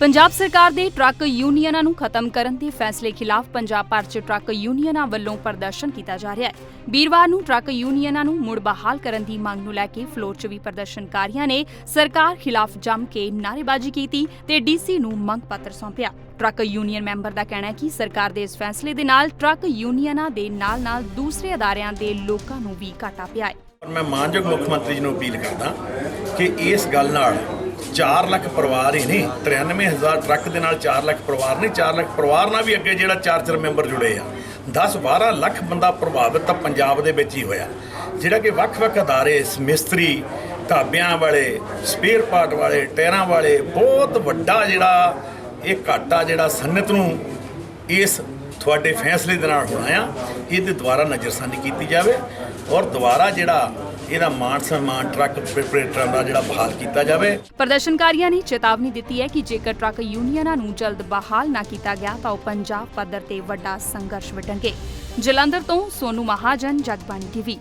ਪੰਜਾਬ ਸਰਕਾਰ ਦੇ ਟਰੱਕ ਯੂਨੀਅਨਾਂ ਨੂੰ ਖਤਮ ਕਰਨ ਦੇ ਫੈਸਲੇ ਖਿਲਾਫ ਪੰਜਾਬ ਭਰ 'ਚ ਟਰੱਕ ਯੂਨੀਅਨਾਂ ਵੱਲੋਂ ਪ੍ਰਦਰਸ਼ਨ ਕੀਤਾ ਜਾ ਰਿਹਾ ਹੈ। ਵੀਰਵਾਰ ਨੂੰ ਟਰੱਕ ਯੂਨੀਅਨਾਂ ਨੂੰ ਮੁੜ ਬਹਾਲ ਕਰਨ ਦੀ ਮੰਗ ਨੂੰ ਲੈ ਕੇ ਫਲੋਰ 'ਚ ਵੀ ਪ੍ਰਦਰਸ਼ਨਕਾਰੀਆਂ ਨੇ ਸਰਕਾਰ ਖਿਲਾਫ ਜੰਮ ਕੇ ਨਾਅਰੇਬਾਜ਼ੀ ਕੀਤੀ ਤੇ ਡੀਸੀ ਨੂੰ ਮੰਗ ਪੱਤਰ ਸੌਂਪਿਆ। ਟਰੱਕ ਯੂਨੀਅਨ ਮੈਂਬਰ ਦਾ ਕਹਿਣਾ ਹੈ ਕਿ ਸਰਕਾਰ ਦੇ ਇਸ ਫੈਸਲੇ ਦੇ ਨਾਲ ਟਰੱਕ ਯੂਨੀਅਨਾਂ ਦੇ ਨਾਲ-ਨਾਲ ਦੂਸਰੇ ਅਦਾਰਿਆਂ ਦੇ ਲੋਕਾਂ ਨੂੰ ਵੀ ਘਾਟਾ ਪਿਆ ਹੈ। ਪਰ ਮੈਂ ਮਾਨਯੋਗ ਮੁੱਖ ਮੰਤਰੀ ਜੀ ਨੂੰ ਅਪੀਲ ਕਰਦਾ ਕਿ ਇਸ ਗੱਲ ਨਾਲ 4 ਲੱਖ ਪਰਿਵਾਰ ਹੀ ਨਹੀਂ 93000 ਟਰੱਕ ਦੇ ਨਾਲ 4 ਲੱਖ ਪਰਿਵਾਰ ਨਹੀਂ 4 ਲੱਖ ਪਰਿਵਾਰ ਨਾਲ ਵੀ ਅੱਗੇ ਜਿਹੜਾ ਚਾਰ ਚਾਰ ਮੈਂਬਰ ਜੁੜੇ ਆ। 10 12 ਲੱਖ ਬੰਦਾ ਪ੍ਰਭਾਵਿਤ ਤਾਂ ਪੰਜਾਬ ਦੇ ਵਿੱਚ ਹੀ ਹੋਇਆ। ਜਿਹੜਾ ਕਿ ਵੱਖ-ਵੱਖ ਅਦਾਰੇ, ਮਿਸਤਰੀ ਢਾਬਿਆਂ ਵਾਲੇ ਸਪੇਅਰ ਪਾਰਟ ਵਾਲੇ, ਟਾਇਰਾਂ ਵਾਲੇ, ਬਹੁਤ ਵੱਡਾ ਜਿਹੜਾ ਇਹ ਘਾਟਾ ਜਿਹੜਾ ਸਨਅਤ ਨੂੰ ਇਸ ਤੁਹਾਡੇ ਫੈਸਲੇ ਦੇ ਨਾਲ ਹੋਣਾ ਆ, ਇਹਦੇ ਦੁਆਰਾ ਨਜ਼ਰਸਾਨੀ ਕੀਤੀ ਜਾਵੇ। ਔਰ ਦੁਬਾਰਾ ਜਿਹੜਾ ਇਹਦਾ ਮਾਨ ਸਨਮਾਨ ਟਰੱਕ ਆਪਰੇਟਰਾਂ ਦਾ ਜਿਹੜਾ ਬਹਾਲ ਕੀਤਾ ਜਾਵੇ। ਪ੍ਰਦਰਸ਼ਨਕਾਰੀਆਂ ਨੇ ਚੇਤਾਵਨੀ ਦਿੱਤੀ ਹੈ ਕਿ ਜੇਕਰ ਟਰੱਕ ਯੂਨੀਅਨਾਂ ਨੂੰ ਜਲਦ ਬਹਾਲ ਨਾ ਕੀਤਾ ਗਿਆ, ਤਾਂ ਉਹ ਪੰਜਾਬ ਪੱਧਰ ਤੇ ਵੱਡਾ ਸੰਘਰਸ਼ ਵਿੱਢਣਗੇ ਜਲੰਧਰ ਤੋਂ ਸੋਨੂ ਮਹਾਜਨ, ਜਗਬਾਣੀ ਟੀਵੀ।